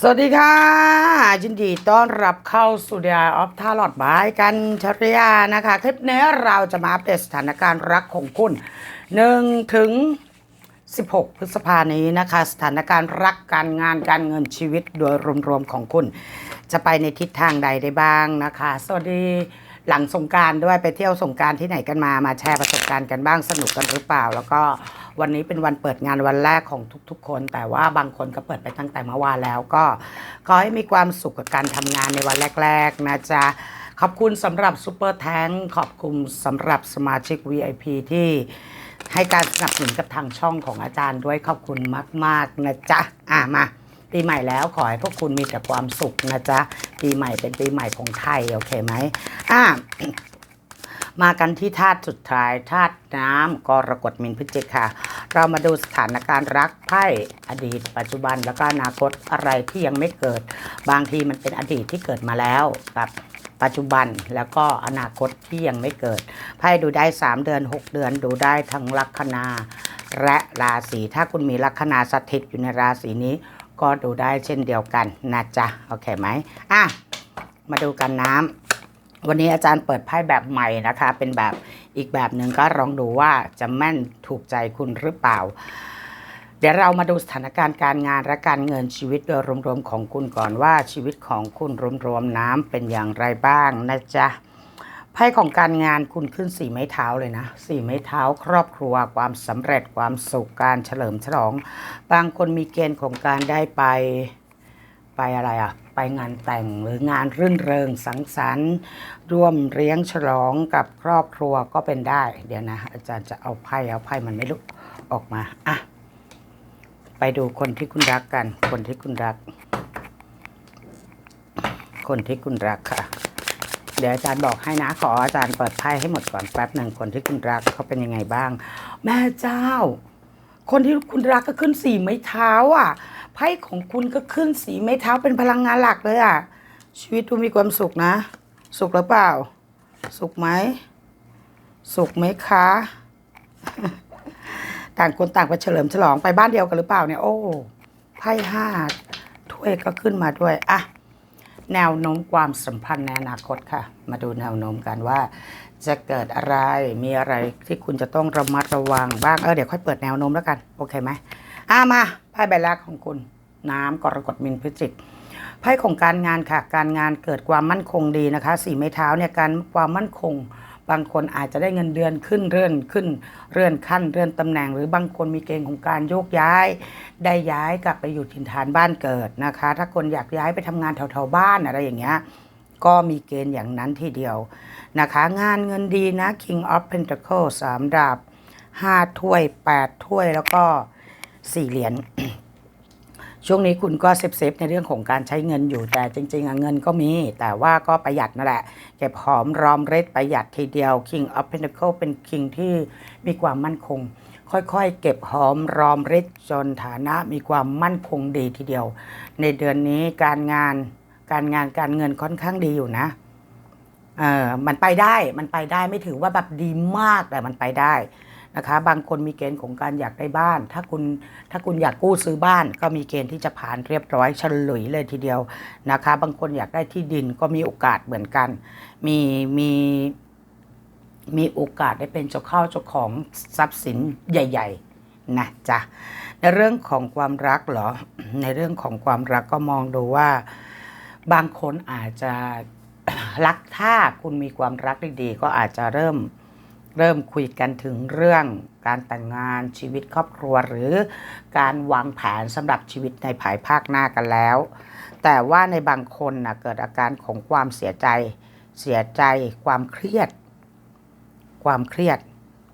สวัสดีค่ะยินดีต้อนรับเข้าสู่ The Eye of Tarot บายกันชริยานะคะ คลิปนี้เราจะมาอัปเดตสถานการณ์รักของคุณ1ถึง 16 พฤษภานี้นะคะ สถานการณ์รักการงานการเงินชีวิตโดยรวมๆของคุณ จะไปในทิศทางใดได้บ้างนะคะ สวัสดีหลังสงการด้วยไปเที่ยวสงการที่ไหนกันมามาแชร์ประสบการณ์กันบ้างสนุกกันหรือเปล่า แล้วก็ วันนี้เป็นวันเปิดงานวันแรกของทุกๆ คน แต่ว่าบางคนก็เปิดไปตั้งแต่เมื่อวานแล้วก็ขอให้มีความสุขกับการทำงานในวันแรก ๆ นะจ๊ะขอบคุณสำหรับซูเปอร์แทงขอบคุณสำหรับสมาชิก VIP ที่ให้การสนับสนุนกับทางช่องของอาจารย์ด้วยขอบคุณมาก ๆ นะจ๊ะ อะมา ปีใหม่แล้วขอให้พวกคุณมีแต่ความสุขนะจ๊ะ ปีใหม่เป็นปีใหม่ของไทย โอเคไหมอะ มากันที่ธาตุสุดท้ายธาตุน้ำกรกฎมินพฤศจิกค่ะ เรามาดูสถานการณ์รักไพ่อดีต ปัจจุบันแล้วก็อนาคตอะไรที่ยังไม่เกิด บางทีมันเป็นอดีตที่เกิดมาแล้วกับปัจจุบันแล้วก็อนาคตที่ยังไม่เกิดไพ่ดูได้ 3 เดือน 6 เดือนดูได้ทั้งลัคนาและราศีถ้าคุณมีลัคนาสถิตอยู่ในราศีนี้ ก็ดูได้เช่นเดียวกันนะจ๊ะโอเคไหมอะมาดูกันน้ำ วันนี้อาจารย์เปิดไพ่แบบใหม่นะคะ เป็นแบบอีกแบบหนึ่งก็ลองดูว่าจะแม่นถูกใจคุณหรือเปล่า เดี๋ยวเรามาดูสถานการณ์การงานและการเงินชีวิตโดยรวมๆของคุณก่อนว่าชีวิตของคุณรวมๆน้ำเป็นอย่างไรบ้างนะจ๊ะไพ่ของการงานคุณขึ้นสี่ไม้เท้าเลยนะสี่ไม้เท้า ครอบครัวความสำเร็จความสุขการเฉลิมฉลอง บางคนมีเกณฑ์ของการได้ไปไปอะไรอะ ไปงานแต่งหรืองานรื่นเริงสังสรรค์ ร่วมเลี้ยงฉลองกับครอบครัวก็เป็นได้ เดี๋ยวนะ อาจารย์จะเอาไพ่เอาไพ่มันไม่ลุกออกมาอะไปดูคนที่คุณรักกัน คนที่คุณรัก คนที่คุณรักค่ะ เดี๋ยวอาจารย์บอกให้นะ ขออาจารย์เปิดไพ่ให้หมดก่อนแป๊บหนึ่งคนที่คุณรักเขาเป็นยังไงบ้าง แม่เจ้า คนที่คุณรักก็ขึ้นสีไม้เท้าอะไพ่ของคุณก็ขึ้นสีไม้เท้าเป็นพลังงานหลักเลยอะ ชีวิตดูมีความสุขนะ สุขหรือเปล่า สุขไหม สุขไหมคะ ต่างคนต่างไปเฉลิมฉลองไปบ้านเดียวกันหรือเปล่าเนี่ย โอ้ไพ่ห้าถ้วยก็ขึ้นมาด้วยอะแนวโน้มความสัมพันธ์ในอนาคตค่ะ มาดูแนวโน้มกันว่า จะเกิดอะไรมีอะไรที่คุณจะต้องระมัดระวังบ้าง เออเดี๋ยวค่อยเปิดแนวโน้มแล้วกัน โอเคไหมอ่ามาไพ่ใบแรกของคุณ น้ำกรกฎมินพฤศจิกไพ่ของการงานค่ะ การงานเกิดความมั่นคงดีนะคะ สีไม้เท้าเนี่ยการความมั่นคง บางคนอาจจะได้เงินเดือนขึ้นเลื่อนขึ้นเลื่อนขั้นเลื่อนตำแหน่ง หรือบางคนมีเกณฑ์ของการโยกย้าย ได้ย้ายกลับไปอยู่ถิ่นฐานบ้านเกิดนะคะ ถ้าคนอยากย้ายไปทำงานแถวๆบ้านอะไรอย่างเงี้ย ก็มีเกณฑ์อย่างนั้นทีเดียวนะคะ งานเงินดีนะ King of Pentacle สามดาบห้าถ้วยแปดถ้วยแล้วก็สี่เหรียญช่วงนี้คุณก็เซฟเซฟๆในเรื่องของการใช้เงินอยู่แต่จริงๆเงินก็มี แต่ว่าก็ประหยัดนั่นแหละ เก็บหอมรอมริบประหยัดทีเดียว King of Pentacle เป็น King ที่มีความมั่นคง ค่อยๆ เก็บหอมรอมริบจนฐานะมีความมั่นคงดีทีเดียว ในเดือนนี้การงาน การงานการเงินค่อนข้างดีอยู่นะเออมันไปได้มันไปได้ไม่ถือว่าแบบดีมากแต่มันไปได้นะคะ บางคนมีเกณฑ์ของการอยากได้บ้าน ถ้าคุณถ้าคุณอยากกู้ซื้อบ้าน ก็มีเกณฑ์ที่จะผ่านเรียบร้อยฉลุยเลยทีเดียวนะคะ บางคนอยากได้ที่ดินก็มีโอกาสเหมือนกัน มีมีมีโอกาสได้เป็นเจ้าเข้าเจ้าของทรัพย์สินใหญ่ ๆนะจ๊ะในเรื่องของความรักเหรอในเรื่องของความรักก็มองดูว่า บางคนอาจจะรักถ้าคุณมีความรักดีๆก็อาจจะเริ่มเริ่มคุยกันถึงเรื่องการแต่งงานชีวิตครอบครัวหรือการวางแผนสำหรับชีวิตในภายภาคหน้ากันแล้ว แต่ว่าในบางคนนะเกิดอาการของความเสียใจ เสียใจ ความเครียด ความเครียด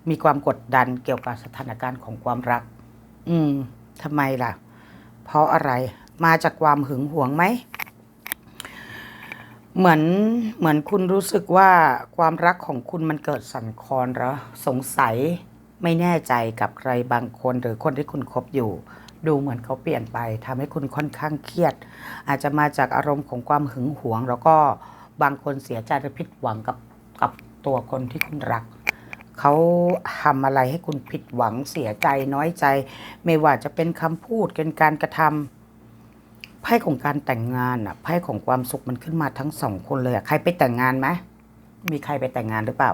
มีความกดดันเกี่ยวกับสถานการณ์ของความรัก อืมทำไมล่ะ เพราะอะไรมาจากความหึงหวงไหม เหมือนเหมือนคุณรู้สึกว่าความรักของคุณมันเกิดสั่นคลอนหรอสงสัยไม่แน่ใจกับใครบางคนหรือคนที่คุณคบอยู่ ดูเหมือนเขาเปลี่ยนไปทำให้คุณค่อนข้างเครียด อาจจะมาจากอารมณ์ของความหึงหวง แล้วก็บางคนเสียใจหรือผิดหวังกับกับตัวคนที่คุณรักเขาทำอะไรให้คุณผิดหวังเสียใจน้อยใจ ไม่ว่าจะเป็นคำพูดเป็นการกระทำ ไพ่ของการแต่งงานอะไพ่ของความสุขมันขึ้นมาทั้งสองคนเลยอะใครไปแต่งงานไหมมีใครไปแต่งงานหรือเปล่า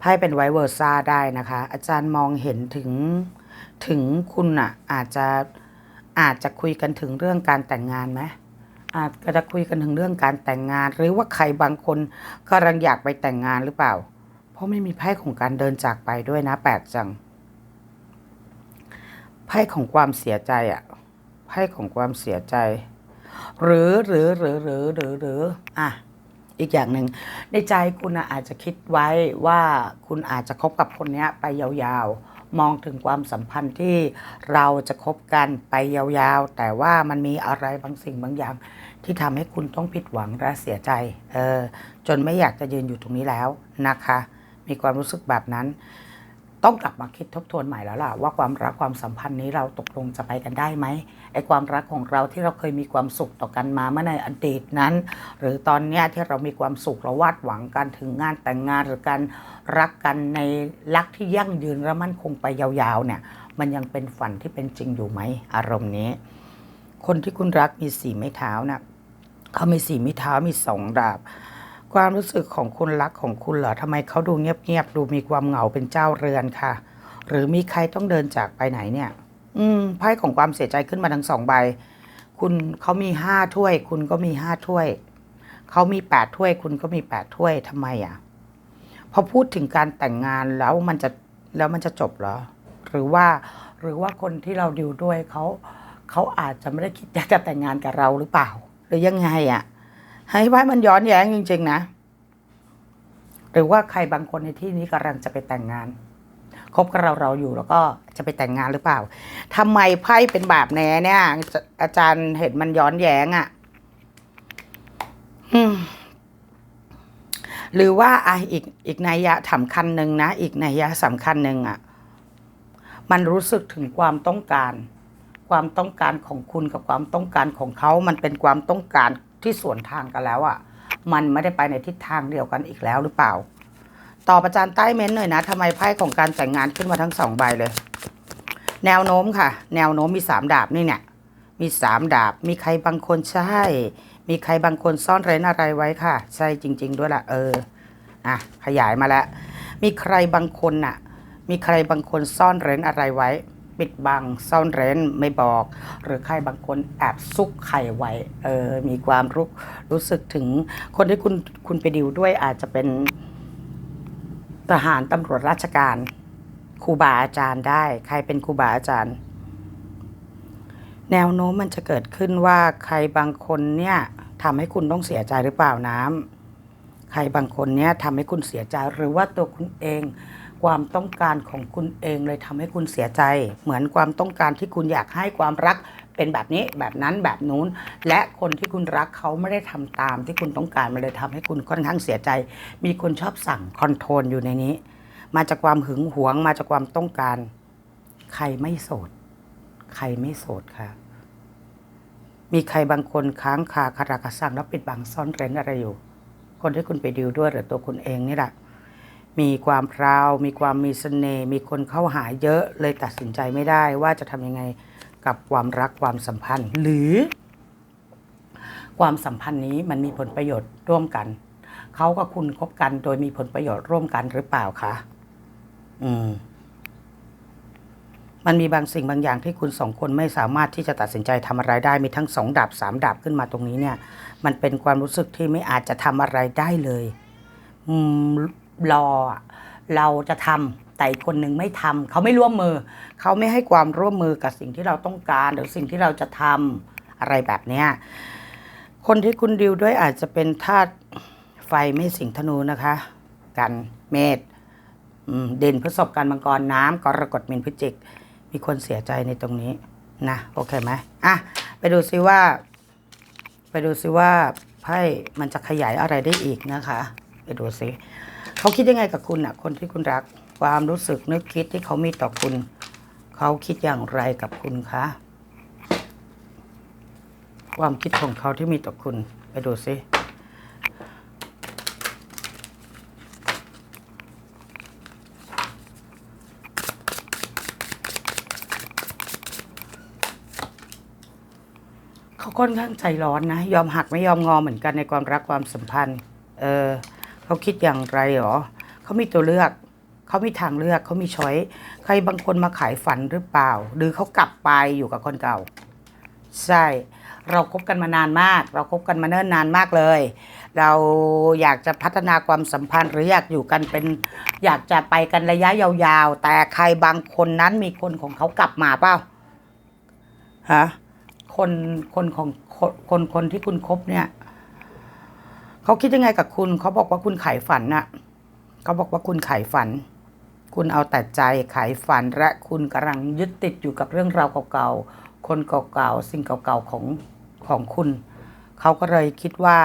ไพ่เป็นไวเวอร์ซ่าได้นะคะ อาจารย์มองเห็นถึงถึงคุณอะอาจจะอาจจะคุยกันถึงเรื่องการแต่งงานไหมอาจจะคุยกันถึงเรื่องการแต่งงาน หรือว่าใครบางคนกำลังอยากไปแต่งงานหรือเปล่า เพราะไม่มีไพ่ของการเดินจากไปด้วยนะแปลกจังไพ่ของความเสียใจอะ ไพ่ของความเสียใจ หรือหรือหรือหรือหรือหรืออะอีกอย่างหนึ่งในใจคุณอาจจะคิดไว้ว่าคุณอาจจะคบกับคนนี้ไปยาวๆ มองถึงความสัมพันธ์ที่เราจะคบกันไปยาวๆ แต่ว่ามันมีอะไรบางสิ่งบางอย่าง ที่ทำให้คุณต้องผิดหวังและเสียใจเออจนไม่อยากจะยืนอยู่ตรงนี้แล้วนะคะ มีความรู้สึกแบบนั้น ต้องกลับมาคิดทบทวนใหม่แล้วล่ะว่าความรักความสัมพันธ์นี้เราตกลงจะไปกันได้ไหมไอ้ความรักของเราที่เราเคยมีความสุขต่อกันมาเมื่อในอดีตนั้น หรือตอนเนี้ยที่เรามีความสุขเราวาดหวังกันถึงงานแต่งงานหรือการรักกันในรักที่ยั่งยืนและมั่นคงไปยาวๆเนี่ยมันยังเป็นฝันที่เป็นจริงอยู่ไหมอารมณ์นี้ คนที่คุณรักมีสีไม้เท้านะเขามีสีไม้เท้ามีสองดาบ ความรู้สึกของคุณรักของคุณเหรอทำไมเขาดูเงียบๆดูมีความเหงาเป็นเจ้าเรือนค่ะ หรือมีใครต้องเดินจากไปไหนเนี่ย อืมไพ่ของความเสียใจขึ้นมาทั้งสองใบ คุณเขามีห้าถ้วย คุณก็มีห้าถ้วย เขามีแปดถ้วย คุณก็มีแปดถ้วยทำไมอะพอพูดถึงการแต่งงานแล้วมันจะแล้วมันจะจบเหรอ หรือว่าหรือว่าคนที่เราดิวด้วยเขาเขาอาจจะไม่ได้คิดอยากจะแต่งงานกับเราหรือเปล่า หรือยังไงอะ ให้ไพ่มันย้อนแย้งจริง ๆ นะ หรือว่าใครบางคนในที่นี้กำลังจะไปแต่งงานคบกับเราเราอยู่แล้วก็จะไปแต่งงานหรือเปล่าทำไมไพ่เป็นแบบแน่เนี่ย อาจารย์เห็นมันย้อนแย้งอะ่ะหรือว่าอะอีกอีกนัยยะสำคัญหนึ่งนะ อีกนัยยะสำคัญหนึ่งอะ่ะ มันรู้สึกถึงความต้องการ ความต้องการของคุณกับความต้องการของเขา มันเป็นความต้องการ ที่สวนทางกันแล้วอะ่ะ มันไม่ได้ไปในทิศทางเดียวกันอีกแล้วหรือเปล่า ตอบอาจารย์ใต้เม้นต์หน่อยนะทำไมไพ่ของการแต่งงานขึ้นมาทั้งสองใบเลย แนวโน้มค่ะ แนวโน้มมีสามดาบนี่เนี่ย มีสามดาบ มีใครบางคนใช่ มีใครบางคนซ่อนเร้นอะไรไว้ค่ะ ใช่จริง ๆ ด้วยล่ะเออ อะ ขยายมาแล้ว มีใครบางคนน่ะ มีใครบางคนซ่อนเร้นอะไรไว้ ปิดบังซ่อนเร้นไม่บอก หรือใครบางคนแอบซุกไข่ไว้เออมีความรู้รู้สึกถึงคนที่คุณคุณไปดิวด้วยอาจจะเป็นทหารตำรวจราชการครูบาอาจารย์ได้ ใครเป็นครูบาอาจารย์ แนวโน้มมันจะเกิดขึ้นว่าใครบางคนเนี่ยทำให้คุณต้องเสียใจหรือเปล่าน้ำใครบางคนเนี่ยทำให้คุณเสียใจหรือว่าตัวคุณเอง ความต้องการของคุณเองเลยทำให้คุณเสียใจ เหมือนความต้องการที่คุณอยากให้ความรักเป็นแบบนี้แบบนั้นแบบนู้น และคนที่คุณรักเขาไม่ได้ทำตามที่คุณต้องการมันเลยทำให้คุณค่อนข้างเสียใจ มีคนชอบสั่งคอนโทรลอยู่ในนี้ มาจากความหึงหวงมาจากความต้องการ ใครไม่โสด ใครไม่โสดคะมีใครบางคนค้างคาคาราคาสั่งแล้วปิดบังซ่อนเร้นอะไรอยู่ คนที่คุณไปดิวด้วยหรือตัวคุณเองนี่แหละ มีความพราว มีความมีเสน่ห์มีคนเข้าหาเยอะเลยตัดสินใจไม่ได้ว่าจะทำยังไงกับความรักความสัมพันธ์ หรือ ความสัมพันธ์นี้มันมีผลประโยชน์ร่วมกันเขากับคุณคบกันโดยมีผลประโยชน์ร่วมกันหรือเปล่าคะอืมมันมีบางสิ่งบางอย่างที่คุณสองคนไม่สามารถที่จะตัดสินใจทำอะไรได้มีทั้งสองดาบสามดาบขึ้นมาตรงนี้เนี่ย มันเป็นความรู้สึกที่ไม่อาจจะทำอะไรได้เลยอืม รอเราจะทำแต่อีกคนหนึ่งไม่ทำเขาไม่ร่วมมือ เขาไม่ให้ความร่วมมือกับสิ่งที่เราต้องการหรือสิ่งที่เราจะทำอะไรแบบเนี้ยคนที่คุณดิวด้วยอาจจะเป็นธาตุไฟไม่สิงธนูนะคะ กันเมษเด่นพฤษภกันมังกรน้ำกรกฎมีนพฤศจิก มีคนเสียใจในตรงนี้นะโอเคไหมอะไปดูซิว่า ไปดูซิว่าไพ่มันจะขยายอะไรได้อีกนะคะ ไปดูซิ เขาคิดยังไงกับคุณอะคนที่คุณรัก ความรู้สึกนึกคิดที่เขามีต่อคุณ เขาคิดอย่างไรกับคุณคะความคิดของเขาที่มีต่อคุณ ไปดูซิเขาค่อนข้างใจร้อนนะ ยอมหักไม่ยอมงอเหมือนกันในความรักความสัมพันธ์ เออ เขาคิดอย่างไรหรอเขามีตัวเลือก เขามีทางเลือกเขามีช้อยใครบางคนมาขายฝันหรือเปล่า หรือเขากลับไปอยู่กับคนเก่า ใช่ เราคบกันมานานมาก เราคบกันมาเนิ่นนานมากเลย เราอยากจะพัฒนาความสัมพันธ์ หรืออยากอยู่กันเป็น อยากจะไปกันระยะยาวๆ แต่ใครบางคนนั้นมีคนของเขากลับมาเปล่าฮะคนคนของคนคนคนที่คุณคบเนี่ย เขาคิดยังไงกับคุณ เขาบอกว่าคุณขายฝันน่ะ เขาบอกว่าคุณขายฝัน คุณเอาแต่ใจขายฝันและคุณกำลังยึดติดอยู่กับเรื่องราวเก่าๆ คนเก่าๆ สิ่งเก่าๆของของคุณ เขาก็เลยคิดว่า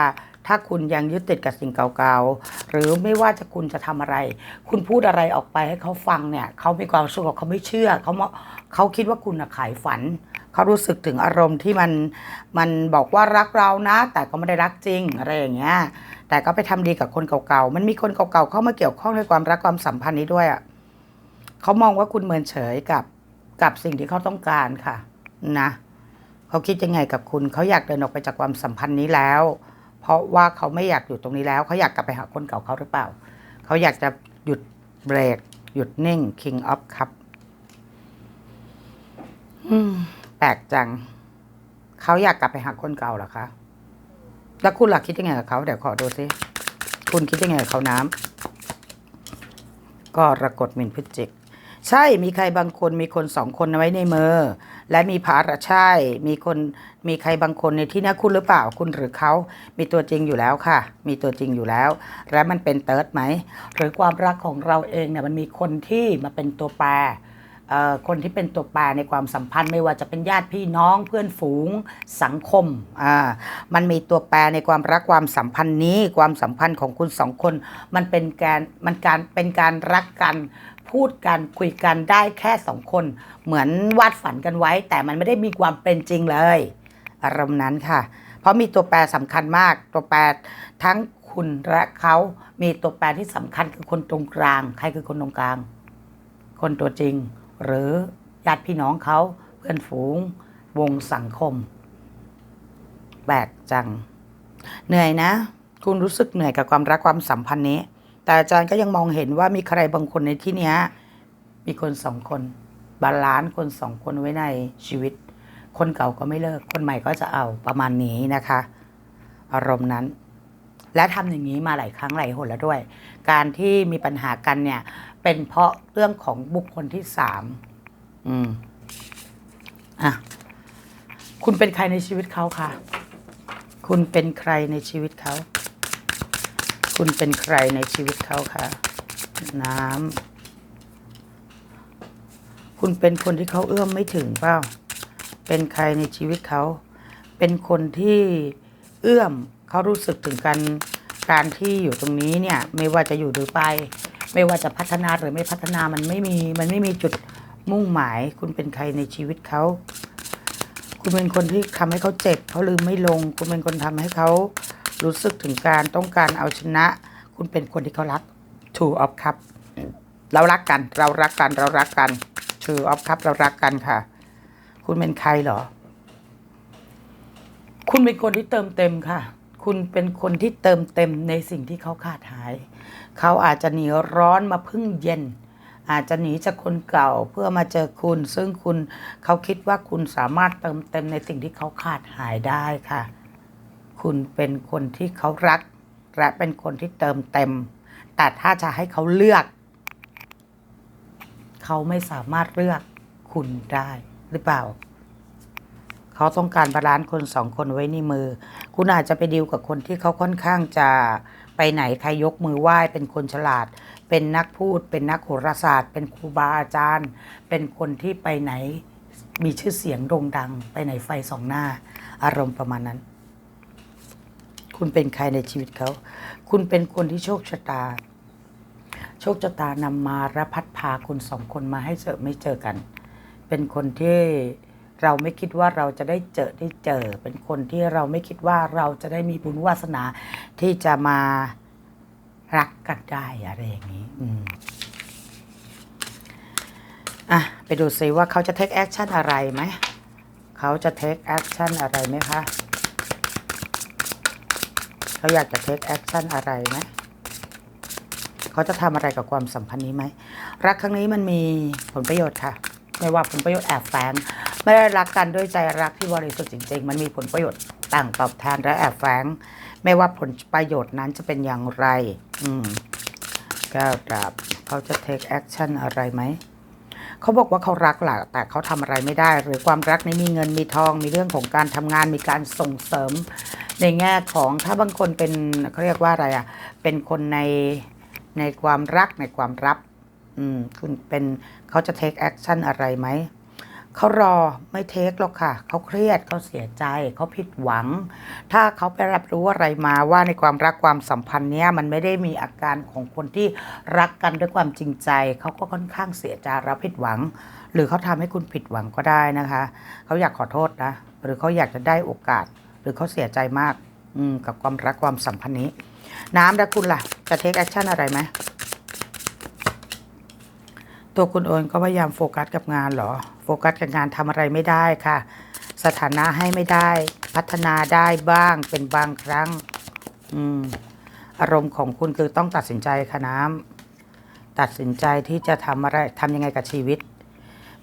ถ้าคุณยังยึดติดกับสิ่งเก่าๆ หรือไม่ว่าจะคุณจะทำอะไร คุณพูดอะไรออกไปให้เขาฟังเนี่ย เขามีความสึกว่าเขาไม่เชื่อ เขาเขาคิดว่าคุณขายฝัน เขารู้สึกถึงอารมณ์ที่มันมันบอกว่ารักเรานะ แต่ก็ไม่ได้รักจริงอะไรอย่างเงี้ยแต่ก็ไปทำดีกับคนเก่าๆมันมีคนเก่าๆเข้ามาเกี่ยวข้องในความรักความสัมพันธ์นี้ด้วยอะเขามองว่าคุณเมินเฉยกับกับสิ่งที่เขาต้องการค่ะ นะเขาคิดยังไงกับคุณเขาอยากเดินออกไปจากความสัมพันธ์นี้แล้ว เพราะว่าเขาไม่อยากอยู่ตรงนี้แล้วเขาอยากกลับไปหาคนเก่าเขาหรือเปล่าเขาอยากจะหยุดเบรกหยุดนิ่ง King of Cup อืม ปลกจัง เขาอยากกลับไปหาคนเก่าเหรอคะ แล้วคุณหลักคิดยังไงกับเขาเดี๋ยวขอดูซิคุณคิดยังไงกับเขาน้ำก็รกฏหมินพฤศจิก ใช่ มีใครบางคน มีคนสองคนเอาไว้ในมือ และมีภาระใช่ มีคน มีใครบางคนในที่นี้คุณหรือเปล่า คุณหรือเขา มีตัวจริงอยู่แล้วค่ะ มีตัวจริงอยู่แล้ว และมันเป็นเติร์ดไหม หรือความรักของเราเองเนี่ย มันมีคนที่มาเป็นตัวแปร คนที่เป็นตัวแปรในความสัมพันธ์ ไม่ว่าจะเป็นญาติพี่น้องเพื่อนฝูงสังคมมันมีตัวแปรในความรักความสัมพันธ์นี้ ความสัมพันธ์ของคุณสองคน มันเป็นการมันการเป็นการรักกันพูดกันคุยกันได้แค่สองคน เหมือนวาดฝันกันไว้ แต่มันไม่ได้มีความเป็นจริงเลย อารมณ์นั้นค่ะ เพราะมีตัวแปรสำคัญมาก ตัวแปรทั้งคุณและเขามีตัวแปรที่สำคัญคือคนตรงกลาง ใครคือคนตรงกลาง คนตัวจริง หรือญาติพี่น้องเขาเพื่อนฝูง วงสังคมแปลกจัง เหนื่อยนะ คุณรู้สึกเหนื่อยกับความรักความสัมพันธ์นี้ แต่อาจารย์ก็ยังมองเห็นว่ามีใครบางคนในที่นี้มีคนสองคนบาลานซ์คนสองคนไว้ในชีวิต คนเก่าก็ไม่เลิก คนใหม่ก็จะเอาประมาณนี้นะคะ อารมณ์นั้น และทำอย่างนี้มาหลายครั้งหลายหนแล้วด้วย การที่มีปัญหากันเนี่ย เป็นเพราะเรื่องของบุคคลที่สามอืม อะ คุณเป็นใครในชีวิตเขาค่ะคุณเป็นใครในชีวิตเขา คุณเป็นใครในชีวิตเขาคะน้ำ คุณเป็นคนที่เขาเอื้อมไม่ถึงเปล่า เป็นใครในชีวิตเขา เป็นคนที่เอื้อมเขารู้สึกถึงการการที่อยู่ตรงนี้เนี่ย ไม่ว่าจะอยู่หรือไป ไม่ว่าจะพัฒนาหรือไม่พัฒนามันไม่มีมันไม่มีจุดมุ่งหมาย คุณเป็นใครในชีวิตเขา คุณเป็นคนที่ทำให้เขาเจ็บเขาลืมไม่ลง คุณเป็นคนทำให้เขารู้สึกถึงการต้องการเอาชนะ คุณเป็นคนที่เขารัก Two of Cup เรารักกัน เรารักกัน เรารักกัน Two of Cup เรารักกันค่ะ คุณเป็นใครเหรอ คุณเป็นคนที่เติมเต็มค่ะ คุณเป็นคนที่เติมเต็มในสิ่งที่เขาขาดหาย เขาอาจจะหนีร้อนมาพึ่งเย็น อาจจะหนีจากคนเก่าเพื่อมาเจอคุณ ซึ่งคุณเขาคิดว่าคุณสามารถเติมเต็มในสิ่งที่เขาขาดหายได้ค่ะ คุณเป็นคนที่เขารัก และเป็นคนที่เติมเต็ม แต่ถ้าจะให้เขาเลือก เขาไม่สามารถเลือกคุณได้หรือเปล่าเขาต้องการบาลานซ์คนสองคนไว้ในมือ คุณอาจจะไปดีลกับคนที่เขาค่อนข้างจะ ไปไหนใครยกมือไหว้เป็นคนฉลาด เป็นนักพูด เป็นนักโหราศาสตร์ เป็นครูบาอาจารย์ เป็นคนที่ไปไหนมีชื่อเสียงโด่งดัง ไปไหนไฟสองหน้า อารมณ์ประมาณนั้น คุณเป็นใครในชีวิตเขา คุณเป็นคนที่โชคชะตา โชคชะตานำมาและพัดพาคุณสองคนมาให้เจอไม่เจอกัน เป็นคนที่ เราไม่คิดว่าเราจะได้เจอได้เจอ เป็นคนที่เราไม่คิดว่าเราจะได้มีบุญวาสนาที่จะมารักกันได้อะไรอย่างนี้ อืมอะ ไปดูซิว่าเขาจะเทคแอคชั่นอะไรไหม เขาจะ take action อะไรไหมคะ เขาอยากจะ take action อะไรไหมเขาจะทำอะไรกับความสัมพันธ์นี้ไหม รักครั้งนี้มันมีผลประโยชน์ค่ะ ไม่ว่าผลประโยชน์แอบแฝง ไม่ได้รักกันด้วยใจรักที่บริสุทธิ์จริง ๆ มันมีผลประโยชน์ต่างตอบแทนและแอบแฝงไม่ว่าผลประโยชน์นั้นจะเป็นอย่างไร อืมก้วดาบเขาจะ take action อะไรไหม เขาบอกว่าเขารักแหละแต่เขาทำอะไรไม่ได้ หรือความรักนี้มีเงินมีทอง มีเรื่องของการทำงาน มีการส่งเสริม ในแง่ของถ้าบางคนเป็นเขาเรียกว่าอะไรอะ เป็นคนในในความรักในความรับ อืม คุณเป็นเขาจะ take action อะไรไหม เขารอไม่เทคหรอกค่ะ เขาเครียดเขาเสียใจเขาผิดหวัง ถ้าเขาไปรับรู้อะไรมาว่าในความรักความสัมพันธ์เนี้ยมันไม่ได้มีอาการของคนที่รักกันด้วยความจริงใจ เขาก็ค่อนข้างเสียใจรับผิดหวัง หรือเขาทำให้คุณผิดหวังก็ได้นะคะ เขาอยากขอโทษนะ หรือเขาอยากจะได้โอกาส หรือเขาเสียใจมากอืกับความรักความสัมพันธ์นี้ น้ำและคุณล่ะจะเทคแอคชั่นอะไรไหม ตัวคุณโอนก็พยายามโฟกัสกับงานเหรอ โฟกัสกับงานทำอะไรไม่ได้ค่ะ สถานะให้ไม่ได้ พัฒนาได้บ้างเป็นบางครั้ง อืม อารมณ์ของคุณคือต้องตัดสินใจค่ะน้ำตัดสินใจที่จะทำอะไรทำยังไงกับชีวิต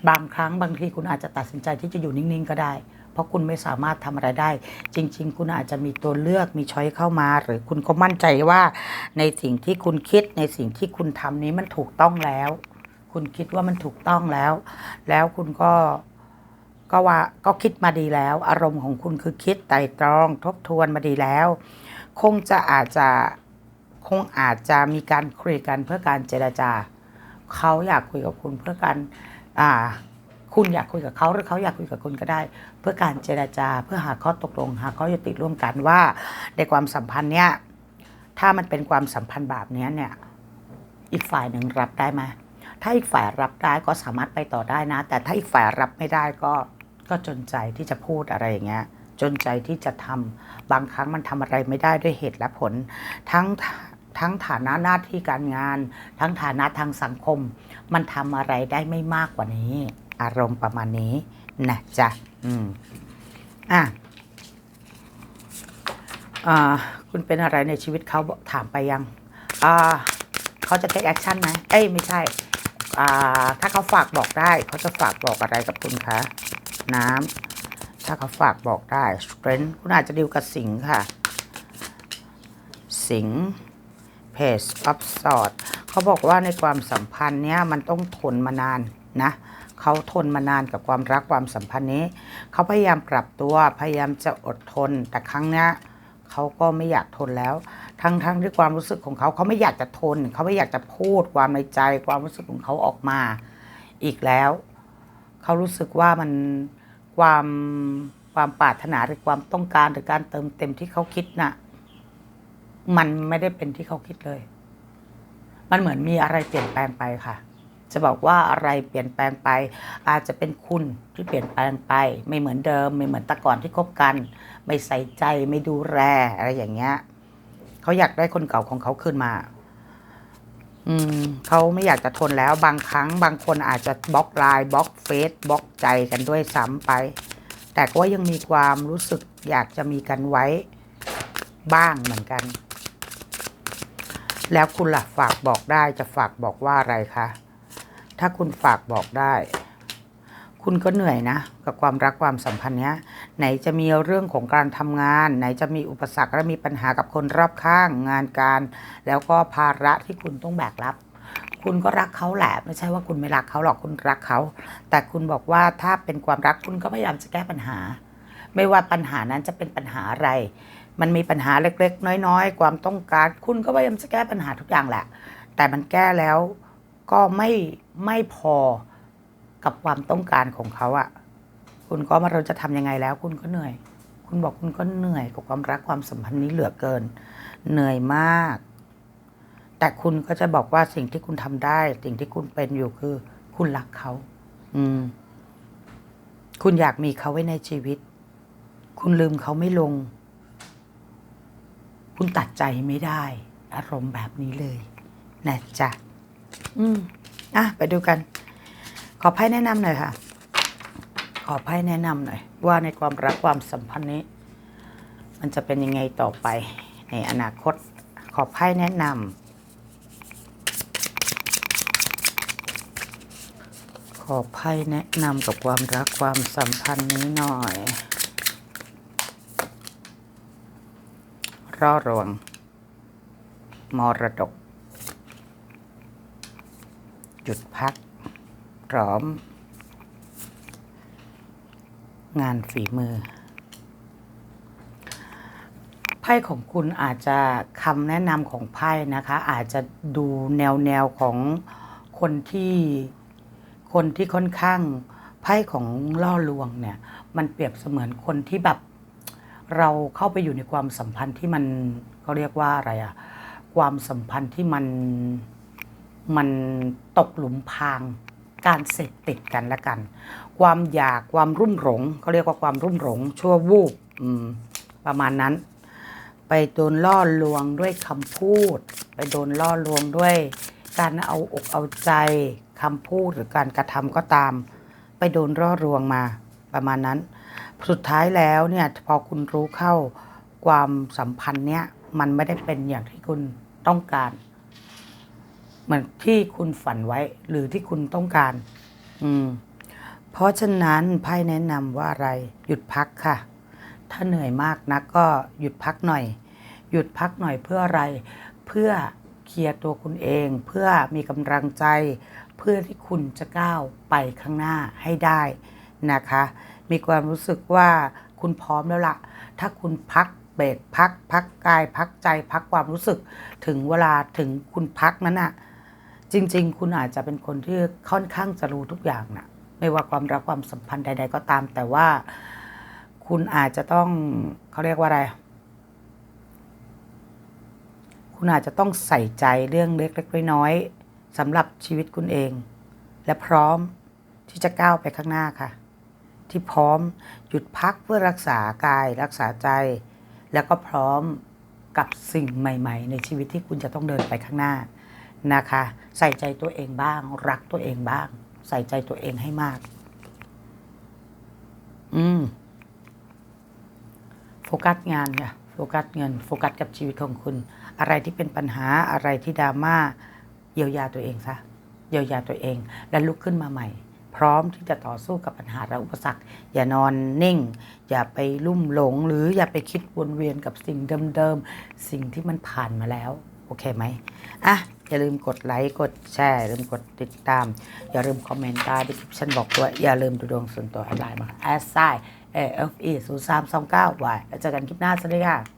บางครั้งบางทีคุณอาจจะตัดสินใจที่จะอยู่นิ่งๆก็ได้ เพราะคุณไม่สามารถทำอะไรได้ จริง ๆ คุณอาจจะมีตัวเลือกมีช้อยเข้ามา หรือคุณก็มั่นใจว่า ในสิ่งที่คุณคิดในสิ่งที่คุณทำนี้มันถูกต้องแล้ว คุณคิดว่ามันถูกต้องแล้ว แล้วคุณก็ก็ว่าก็คิดมาดีแล้ว อารมณ์ของคุณคือคิดไตร่ตรอง ทบทวนมาดีแล้ว คงจะอาจจะคงอาจจะมีการคุยกันเพื่อการเจรจาเขาอยากคุยกับคุณเพื่อการอ่าคุณอยากคุยกับเขาหรือเขาอยากคุยกับคุณก็ได้ เพื่อการเจรจาเพื่อหาข้อตกลง หาข้อยุติร่วมกันว่า ในความสัมพันธ์เนี้ยถ้ามันเป็นความสัมพันธ์แบบนี้เนี่ย อีกฝ่ายหนึ่งรับได้ไหม ถ้าอีกฝ่ายรับได้ก็สามารถไปต่อได้นะ แต่ถ้าอีกฝ่ายรับไม่ได้ก็ก็จนใจที่จะพูดอะไรอย่างเงี้ยจนใจที่จะทำบางครั้งมันทำอะไรไม่ได้ด้วยเหตุและผล ทั้งทั้งฐานะหน้าที่การงาน ทั้งฐานะทางสังคม มันทำอะไรได้ไม่มากกว่านี้ อารมณ์ประมาณนี้นะจ๊ะอืมอะอ่าคุณเป็นอะไรในชีวิตเขาถามไปยังอ่าเขาจะ take action ไหมเอ้ยไม่ใช่ ถ้าเขาฝากบอกได้ เขาจะฝากบอกอะไรกับคุณคะ น้ำถ้าเขาฝากบอกได้ strength คุณอาจจะดีลกับสิงค่ะ สิงห์ page of sword เขาบอกว่าในความสัมพันธ์เนี้ยมันต้องทนมานานนะเขาทนมานานกับความรักความสัมพันธ์นี้ เขาพยายามปรับตัวพยายามจะอดทนแต่ครั้งนี้เขาก็ไม่อยากทนแล้ว ทั้งทั้งที่ความรู้สึกของเขาเขาไม่อยากจะทน เขาไม่อยากจะพูดความในใจความรู้สึกของเขาออกมา อีกแล้ว เขารู้สึกว่ามันความความปรารถนาหรือความต้องการหรือการเติมเต็มที่เขาคิดน่ะ มันไม่ได้เป็นที่เขาคิดเลย มันเหมือนมีอะไรเปลี่ยนแปลงไปค่ะ จะบอกว่าอะไรเปลี่ยนแปลงไป อาจจะเป็นคุณที่เปลี่ยนแปลงไป ไม่เหมือนเดิม ไม่เหมือนแต่ก่อนที่คบกัน ไม่ใส่ใจไม่ดูแลอะไรอย่างเงี้ย เขาอยากได้คนเก่าของเขาคืนมา อืมเขาไม่อยากจะทนแล้ว บางครั้ง บางคนอาจจะบล็อกไลน์บล็อกเฟซบล็อกใจกันด้วยซ้ำไป แต่ก็ยังมีความรู้สึกอยากจะมีกันไว้บ้างเหมือนกัน แล้วคุณล่ะฝากบอกได้จะฝากบอกว่าอะไรคะ ถ้าคุณฝากบอกได้ คุณก็เหนื่อยนะ กับความรักความสัมพันธ์เนี้ย ไหนจะมีเรื่องของการทำงาน ไหนจะมีอุปสรรคและมีปัญหากับคนรอบข้างงานการ แล้วก็ภาระที่คุณต้องแบกรับ คุณก็รักเขาแหละไม่ใช่ว่าคุณไม่รักเขาหรอกคุณรักเขา แต่คุณบอกว่าถ้าเป็นความรักคุณก็พยายามจะแก้ปัญหา ไม่ว่าปัญหานั้นจะเป็นปัญหาอะไร มันมีปัญหาเล็กๆ น้อยๆ ความต้องการ คุณก็พยายามจะแก้ปัญหาทุกอย่างแหละ แต่มันแก้แล้วก็ไม่ไม่พอกับความต้องการของเขาอะ คุณก็มาเราจะทำยังไงแล้ว คุณก็เหนื่อย คุณบอกคุณก็เหนื่อยกับความรักความสัมพันธ์นี้เหลือเกิน เหนื่อยมาก แต่คุณก็จะบอกว่าสิ่งที่คุณทำได้ สิ่งที่คุณเป็นอยู่คือ คุณรักเขา อืม คุณอยากมีเขาไว้ในชีวิต คุณลืมเขาไม่ลง คุณตัดใจไม่ได้ อารมณ์แบบนี้เลยนะจ๊ะอืมอะไปดูกัน ขอไพ่แนะนำหน่อยค่ะ ขอไพ่แนะนำหน่อย ว่าในความรักความสัมพันธ์นี้ มันจะเป็นยังไงต่อไป ในอนาคต ขอไพ่แนะนำขอไพ่แนะนำกับความรักความสัมพันธ์นี้หน่อยร่อรวง มรดก หยุดพักพร้อม งานฝีมือ ไพ่ของคุณอาจจะคำแนะนำของไพ่นะคะ อาจจะดูแนวแนวของคนที่คนที่ค่อนข้างไพ่ของล่อลวงเนี่ย มันเปรียบเสมือนคนที่แบบ เราเข้าไปอยู่ในความสัมพันธ์ที่มันเขาเรียกว่าอะไรอะความสัมพันธ์ที่มันมันตกหลุมพราง การเสพติดกันและกัน ความอยากความรุ่มหลงเขาเรียกว่าความรุ่มหลง ชั่ววูบประมาณนั้น ไปโดนล่อลวงด้วยคำพูด ไปโดนล่อลวงด้วย การเอาอกเอาใจคำพูดหรือการกระทำก็ตาม ไปโดนล่อลวงมาประมาณนั้น สุดท้ายแล้วเนี่ยพอคุณรู้เข้าความสัมพันธ์เนี้ยมันไม่ได้เป็นอย่างที่คุณต้องการ เหมือนที่คุณฝันไว้หรือที่คุณต้องการ อืม เพราะฉะนั้นไพ่แนะนำว่าอะไรหยุดพักค่ะ ถ้าเหนื่อยมากนักก็หยุดพักหน่อย หยุดพักหน่อยเพื่ออะไร เพื่อเคลียร์ตัวคุณเอง เพื่อมีกำลังใจ เพื่อที่คุณจะก้าวไปข้างหน้าให้ได้นะคะ มีความรู้สึกว่าคุณพร้อมแล้วละ่ะ ถ้าคุณพักเบรกพัก พักกาย พักใจ พักความรู้สึก ถึงเวลาถึงคุณพักนั้นน่ะ จริง ๆ คุณอาจจะเป็นคนที่ค่อนข้างจะรู้ทุกอย่างนะไม่ว่าความรักความสัมพันธ์ใด ๆ ก็ตาม แต่ว่าคุณอาจจะต้องเขาเรียกว่าอะไร คุณอาจจะต้องใส่ใจเรื่องเล็กๆน้อยๆสำหรับชีวิตคุณเอง และพร้อมที่จะก้าวไปข้างหน้าค่ะ ที่พร้อมหยุดพักเพื่อรักษากายรักษาใจ แล้วก็พร้อมกับสิ่งใหม่ ๆ ในชีวิตที่คุณจะต้องเดินไปข้างหน้า นะคะ ใส่ใจตัวเองบ้าง รักตัวเองบ้าง ใส่ใจตัวเองให้มาก อืมโฟกัสงานค่ะโฟกัสเงิน โฟกัสกับชีวิตของคุณ อะไรที่เป็นปัญหาอะไรที่ดราม่าเยียวยาตัวเองซะเยียวยาตัวเอง และลุกขึ้นมาใหม่ พร้อมที่จะต่อสู้กับปัญหาและอุปสรรค อย่านอนนิ่ง อย่าไปลุ่มหลง หรืออย่าไปคิดวนเวียนกับสิ่งเดิมๆ สิ่งที่มันผ่านมาแล้ว โอเคไหมอะ อย่าลืมกดไลค์กดแชร์อย่าลืมกดติดตาม อย่าลืมคอมเมนต์ใต้ดีคริปชันบอกด้วยอย่าลืมดูดวงส่วนตัวออนไลน์มาแอสไซเอฟอีศูนย์สามสองเก้าวายแล้วเจอกันคลิปหน้าสวัสดีค่ะ